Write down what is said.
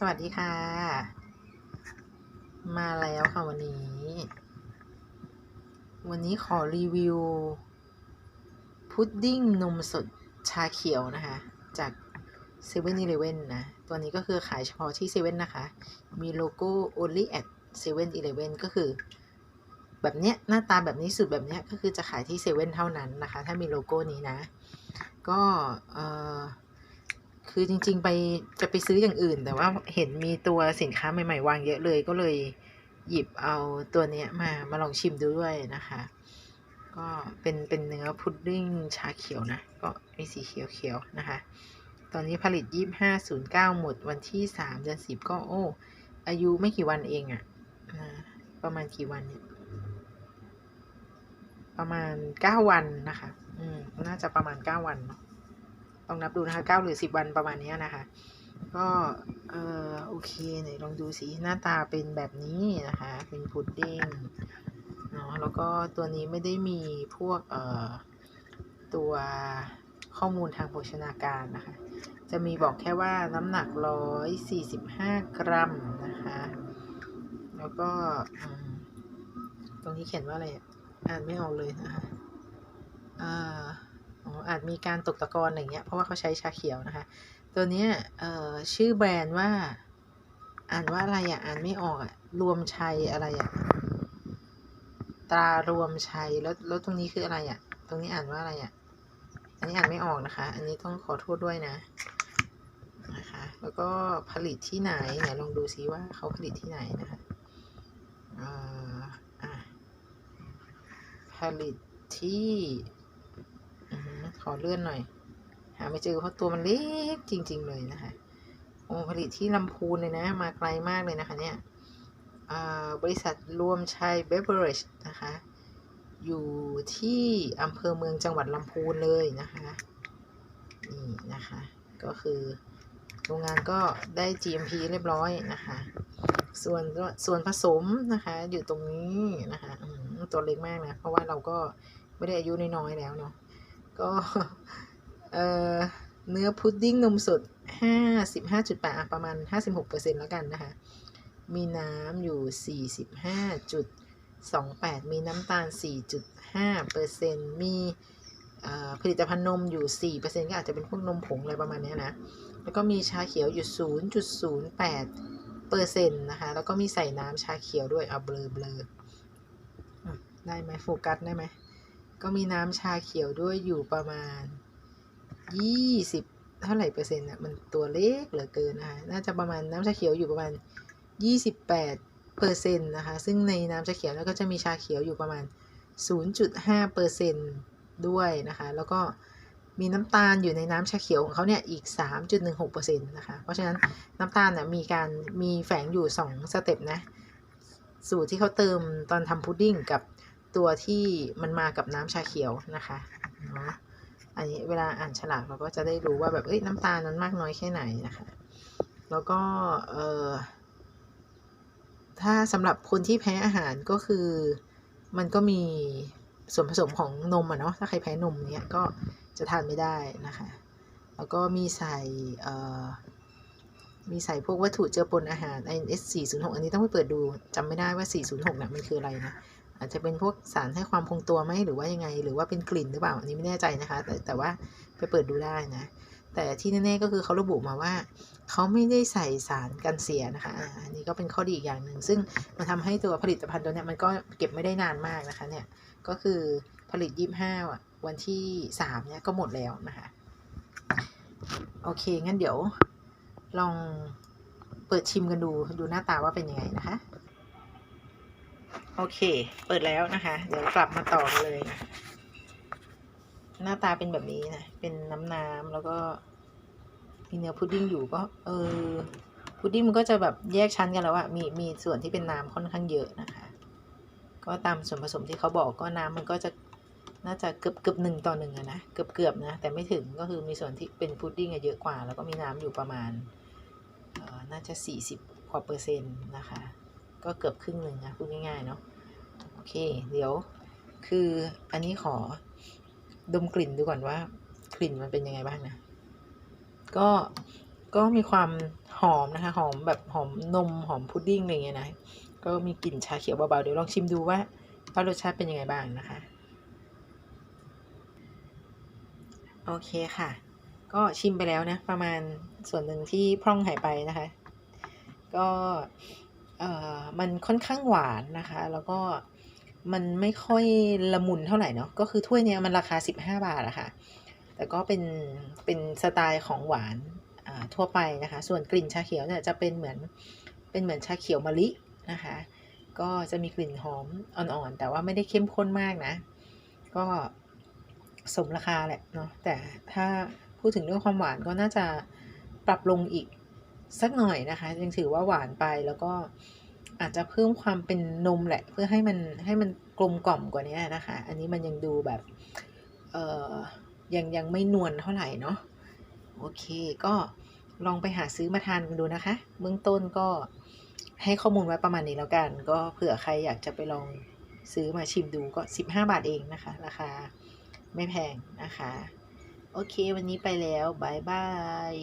สวัสดีค่ะ มาแล้วค่ะวันนี้ วันนี้ขอรีวิว พุดดิ้งนมสดชาเขียวนะคะ จาก7 e เ e ่ e อนะ ตัวนี้ก็คือขายเฉพาะที่เซเว่นนะคะ มีโลโก้ only at 7 e เ e ่ e ก็คือ แบบเนี้ยหน้าตาแบบนี้สุดแบบเนี้ยก็คือจะขายที่เซเว่นเท่านั้นนะคะ ถ้ามีโลโก้นี้นะ ก็เออ คือจริง ๆ ไปจะไปซื้ออย่างอื่น แต่ว่าเห็นมีตัวสินค้าใหม่ ๆ วางเยอะเลยก็เลยหยิบเอาตัวเนี้ยมามาลองชิมดูด้วยนะคะ ก็เป็นเป็นเนื้อพุดดิ้งชาเขียวนะ ก็มีสีเขียวๆนะคะ ตอนนี้ผลิต 2509 หมดวันที่ 3 เดือน 10 ก็โอ้อายุไม่กี่วันเองอะ่ะประมาณกี่วันเนี่ยประมาณ 9 วันนะคะ อืม น่าจะประมาณ 9 วันเนาะ ต้องนับดูนะคะ9หรือ10วันประมาณนี้นะคะ ก็เออโอเคไหนลองดูสิหน้าตาเป็นแบบนี้นะคะ เป็นพุดดิ้งเนาะแล้วก็ตัวนี้ไม่ได้มีพวกเอ่อตัวข้อมูลทางโภชนาการนะคะ จะมีบอกแค่ว่าน้ำหนัก 145 กรัมนะคะ แล้วก็ตรงนี้เขียนว่าอะไร อ่านไม่ออกเลยนะคะอ่า อ๋ออาจมีการตกตะกอนอย่างเงี้ย เพราะว่าเขาใช้ชาเขียวนะคะ ตัวเนี้ยชื่อแบรนด์ว่า อ่านว่าอะไรอะ อ่านไม่ออกอะ รวมชัยอะไรอะ ตรารวมชัย แล้ว แล้วตรงนี้คืออะไรอะ ตรงนี้อ่านว่าอะไรอะ อันนี้อ่านไม่ออกนะคะ อันนี้ต้องขอโทษด้วยนะ นะคะ แล้วก็ผลิตที่ไหนไหนลองดูซิว่าเขาผลิตที่ไหนนะคะอ่าผลิตที่ อเลื่อนหน่อย หาไม่เจอเพราะตัวมันเล็กจริง ๆ เลยนะคะโอ้ผลิตที่ลำพูนเลยนะ มาไกลมากเลยนะคะเนี่ยบริษัทรวมชัยเบเวอร์เรจนะคะ อยู่ที่อำเภอเมืองจังหวัดลำพูนเลยนะคะนี่นะคะ ก็คือโรงงานก็ได้ GMP เรียบร้อยนะคะ ส่วนส่วนผสมนะคะอยู่ตรงนี้นะคะตัวเล็กมากนะ เพราะว่าเราก็ไม่ได้อายุน้อยๆแล้วเนาะ ก็เอ่อเนื้อพุดดิ้งนมสด 55.8 ประมาณ 56%แล้วกันนะคะ มีน้ำอยู่ 45.28 มีน้ำตาล 4.5%มีผลิตภัณฑ์นมอยู่ 4%ก็อาจจะเป็นพวกนมผงอะไรประมาณนี้นะ แล้วก็มีชาเขียวอยู่ 0.08เปอร์เซ็นต์นะคะ แล้วก็มีใส่น้ำชาเขียวด้วย เอาเบลอเบลอได้ไหมโฟกัสได้ไหม ก็มีน้ำชาเขียวด้วยอยู่ประมาณ 20 เท่าไหร่เปอร์เซ็นต์อะมันตัวเล็กเหลือเกินนะคะน่าจะประมาณน้ำชาเขียวอยู่ประมาณ 28เปอร์เซ็นต์นะคะ ซึ่งในน้ำชาเขียวแล้วก็จะมีชาเขียวอยู่ประมาณ 0.5เปอร์เซ็นต์ด้วยนะคะ แล้วก็มีน้ำตาลอยู่ในน้ำชาเขียวของเขาเนี่ยอีก 3.16%นะคะ เพราะฉะนั้นน้ำตาลเนี่ยมีการมีแฝงอยู่ 2 สเต็ปนะ สูตรที่เขาเติมตอนทำพุดดิ้งกับ ตัวที่มันมากับน้ำชาเขียวนะคะเนาะอันนี้เวลาอ่านฉลากเราก็จะได้รู้ว่าแบบเอ้ยน้ำตาลนั้นมากน้อยแค่ไหนนะคะ แล้วก็เอ่อถ้าสำหรับคนที่แพ้อาหารก็คือมันก็มีส่วนผสมของนมอะเนาะถ้าใครแพ้นมเนี้ยก็จะทานไม่ได้นะคะ แล้วก็มีใส่มีใส่พวกวัตถุเจือปนอาหาร INS 406 อันนี้ต้องไปเปิดดูจำไม่ได้ว่า 406เนี่ยมันคืออะไรนะ อาจจะเป็นพวกสารให้ความคงตัวไหมหรือว่ายังไง หรือว่าเป็นกลิ่นหรือเปล่าอันนี้ไม่แน่ใจนะคะ แต่แต่ว่าไปเปิดดูได้นะ แต่ที่แน่ๆก็คือเขาระบุมาว่า เขาไม่ได้ใส่สารกันเสียนะคะอันนี้ก็เป็นข้อดีอีกอย่างหนึ่งซึ่งมันทำให้ตัวผลิตภัณฑ์ตัวนี้มันก็เก็บไม่ได้นานมากนะคะเนี่ยก็คือผลิต25อะวันที่สามเนี่ยก็หมดแล้วนะคะโอเคงั้นเดี๋ยวลองเปิดชิมกันดูดูหน้าตาว่าเป็นยังไงนะคะ โอเค เปิดแล้วนะคะ เดี๋ยวกลับมาต่อกันเลยนะหน้าตาเป็นแบบนี้นะ เป็นน้ำน้ำแล้วก็มีเนื้อพุดดิ้งอยู่ก็ เออ พุดดิ้งมันก็จะแบบแยกชั้นกันแล้วอะมีมีส่วนที่เป็นน้ำค่อนข้างเยอะนะคะ ก็ตามส่วนผสมที่เขาบอกก็น้ำมันก็จะน่าจะเกือบเกือบหนึ่งต่อหนึ่งอะนะเกือบเกือบนะ แต่ไม่ถึงก็คือมีส่วนที่เป็นพุดดิ้งเยอะกว่า แล้วก็มีน้ำอยู่ประมาณน่าจะสี่สิบกว่าเปอร์เซ็นต์นะคะ ก็เกือบครึ่งหนึ่งนะพูดง่ายๆเนาะโอเค เดี๋ยวคืออันนี้ขอดมกลิ่นดูก่อนว่า กลิ่นมันเป็นยังไงบ้างนะ ก็ก็มีความหอมนะคะ หอมแบบหอมนมหอมพุดดิ้งอะไรเงี้ยนะก็มีกลิ่นชาเขียวเบาๆเดี๋ยวลองชิมดูว่าว่ารสชาติเป็นยังไงบ้างนะคะ โอเคค่ะ ก็ชิมไปแล้วนะ ประมาณส่วนหนึ่งที่พร่องหายไปนะคะ ก็ เอ่อมันค่อนข้างหวานนะคะ แล้วก็มันไม่ค่อยละมุนเท่าไหร่เนาะก็คือถ้วยเนี้ยมันราคา 15 บาทอะค่ะแต่ก็เป็นเป็นสไตล์ของหวานทั่วไปนะคะ ส่วนกลิ่นชาเขียวเนี่ยจะเป็นเหมือนเป็นเหมือนชาเขียวมะลินะคะ ก็จะมีกลิ่นหอมอ่อนๆ แต่ว่าไม่ได้เข้มข้นมากนะ ก็สมราคาแหละเนาะแต่ถ้าพูดถึงเรื่องความหวานก็น่าจะปรับลงอีก สักหน่อยนะคะ ยังถือว่าหวานไปแล้วก็อาจจะเพิ่มความเป็นนมแหละ เพื่อให้มันให้มันกลมกล่อมกว่านี้นะคะ อันนี้มันยังดูแบบเอ่อยังยังไม่นวลเท่าไหร่เนาะโอเคก็ลองไปหาซื้อมาทานกันดูนะคะ เบื้องต้นก็ให้ข้อมูลไว้ประมาณนี้แล้วกัน ก็เผื่อใครอยากจะไปลองซื้อมาชิมดูก็ 15 บาทเองนะคะ ราคาไม่แพงนะคะ โอเควันนี้ไปแล้วบายบาย